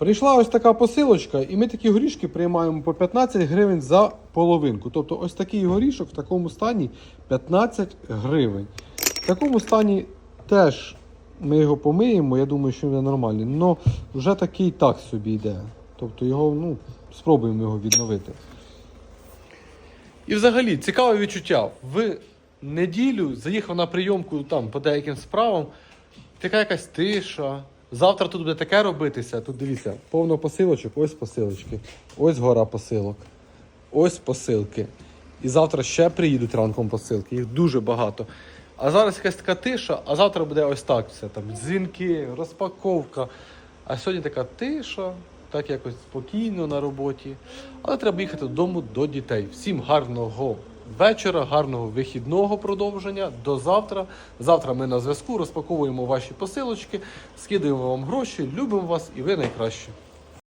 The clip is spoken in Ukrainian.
Прийшла ось така посилочка, і ми такі горішки приймаємо по 15 гривень за половинку. Тобто ось такий горішок в такому стані 15 гривень. В такому стані теж ми його помиємо, я думаю, що він нормальний. Але вже такий так собі йде. Тобто його, ну, спробуємо його відновити. І взагалі цікаве відчуття. В неділю заїхав на прийомку там по деяким справам, така якась тиша. Завтра тут буде таке робитися. Тут дивіться, повно посилочок, ось посилочки, ось гора посилок, ось посилки. І завтра ще приїдуть ранком посилки, їх дуже багато. А зараз якась така тиша, а завтра буде ось так все. Там дзвінки, розпаковка. А сьогодні така тиша, так якось спокійно на роботі. Але треба їхати додому до дітей. Всім гарного вечора, гарного вихідного продовження. До завтра. Завтра ми на зв'язку розпаковуємо ваші посилочки, скидаємо вам гроші, любимо вас і ви найкращі.